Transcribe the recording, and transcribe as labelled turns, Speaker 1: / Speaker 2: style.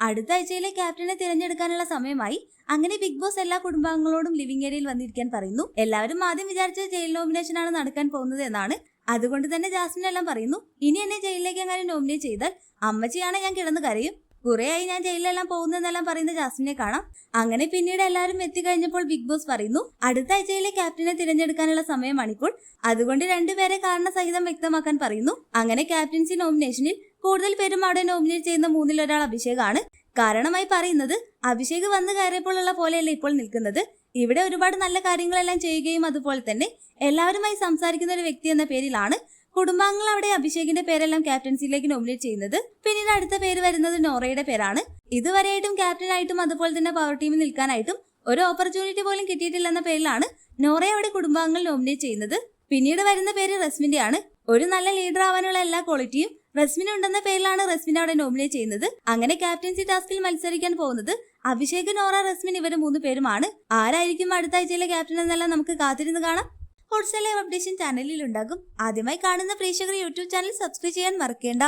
Speaker 1: അടുത്ത ആഴ്ചയിലെ ക്യാപ്റ്റനെ തിരഞ്ഞെടുക്കാനുള്ള സമയമായി അങ്ങനെ ബിഗ് ബോസ് എല്ലാ കുടുംബാംഗങ്ങളോടും ലിവിംഗ് ഏരിയയിൽ വന്നിരിക്കാൻ പറയുന്നു. എല്ലാവരും ആദ്യം വിചാരിച്ച ജയിൽ നോമിനേഷൻ ആണ് നടക്കാൻ പോകുന്നത് എന്നാണ്. അതുകൊണ്ട് തന്നെ ജാസ്മിൻ എല്ലാം പറയുന്നു ഇനി എന്നെ ജയിലിലേക്ക് അങ്ങനെ നോമിനേറ്റ് ചെയ്താൽ അമ്മച്ചിയാണ് ഞാൻ കിടന്ന് കരയും. കുറേയായി ഞാൻ ജയിലിലെല്ലാം പോകുന്നതെന്നെല്ലാം പറയുന്ന ജാസ്മിനെ കാണാം. അങ്ങനെ പിന്നീട് എല്ലാവരും എത്തിക്കഴിഞ്ഞപ്പോൾ ബിഗ് ബോസ് പറയുന്നു അടുത്ത ആഴ്ചയിലെ ക്യാപ്റ്റനെ തിരഞ്ഞെടുക്കാനുള്ള സമയമാണിപ്പോൾ. അതുകൊണ്ട് രണ്ടുപേരെ കാരണസഹിതം വ്യക്തമാക്കാൻ പറയുന്നു. അങ്ങനെ ക്യാപ്റ്റൻസി നോമിനേഷനിൽ കൂടുതൽ പേരും അവിടെ നോമിനേറ്റ് ചെയ്യുന്ന മൂന്നിലൊരാൾ അഭിഷേകാണ്. കാരണമായി പറയുന്നത് അഭിഷേക് വന്നു കയറിയപ്പോഴുള്ള പോലെയല്ല ഇപ്പോൾ നിൽക്കുന്നത്. ഇവിടെ ഒരുപാട് നല്ല കാര്യങ്ങളെല്ലാം ചെയ്യുകയും അതുപോലെ തന്നെ എല്ലാവരുമായി സംസാരിക്കുന്ന ഒരു വ്യക്തി എന്ന പേരിലാണ് കുടുംബാംഗങ്ങൾ അവിടെ അഭിഷേകിന്റെ പേരെല്ലാം ക്യാപ്റ്റൻസിയിലേക്ക് നോമിനേറ്റ് ചെയ്യുന്നത്. പിന്നീട് അടുത്ത പേര് വരുന്നത് നോറയുടെ പേരാണ്. ഇതുവരെയായിട്ടും ക്യാപ്റ്റനായിട്ടും അതുപോലെ തന്നെ പവർ ടീമിൽ നിൽക്കാനായിട്ടും ഒരു ഓപ്പർച്യൂണിറ്റി പോലും കിട്ടിയിട്ടില്ലെന്ന പേരിലാണ് നോറയെ അവിടെ കുടുംബാംഗങ്ങൾ നോമിനേറ്റ് ചെയ്യുന്നത്. പിന്നീട് വരുന്ന പേര് റസ്മിന്റെ ആണ് ഒരു നല്ല ലീഡർ ആവാനുള്ള എല്ലാ ക്വാളിറ്റിയും റസ്മിന് ഉണ്ടെന്ന പേരിലാണ് റസ്മിൻ അവിടെ നോമിനേറ്റ് ചെയ്യുന്നത്. അങ്ങനെ ക്യാപ്റ്റൻസി ടാസ്കിൽ മത്സരിക്കാൻ പോകുന്നത് അഭിഷേക് നോറ റസ്മിൻ ഇവർ മൂന്ന് പേരുമാണ്. ആരായിരിക്കും അടുത്ത ആഴ്ചയിലെ ക്യാപ്റ്റൻ എന്നെല്ലാം നമുക്ക് കാത്തിരുന്ന് കാണാം. ഹോട്ട്സ്റ്റാർ ലൈവ് അപ്ഡേഷൻ ചാനലിൽ ഉണ്ടാകും. ആദ്യമായി കാണുന്ന പ്രേക്ഷകർ യൂട്യൂബ് ചാനൽ സബ്സ്ക്രൈബ് ചെയ്യാൻ മറക്കേണ്ട.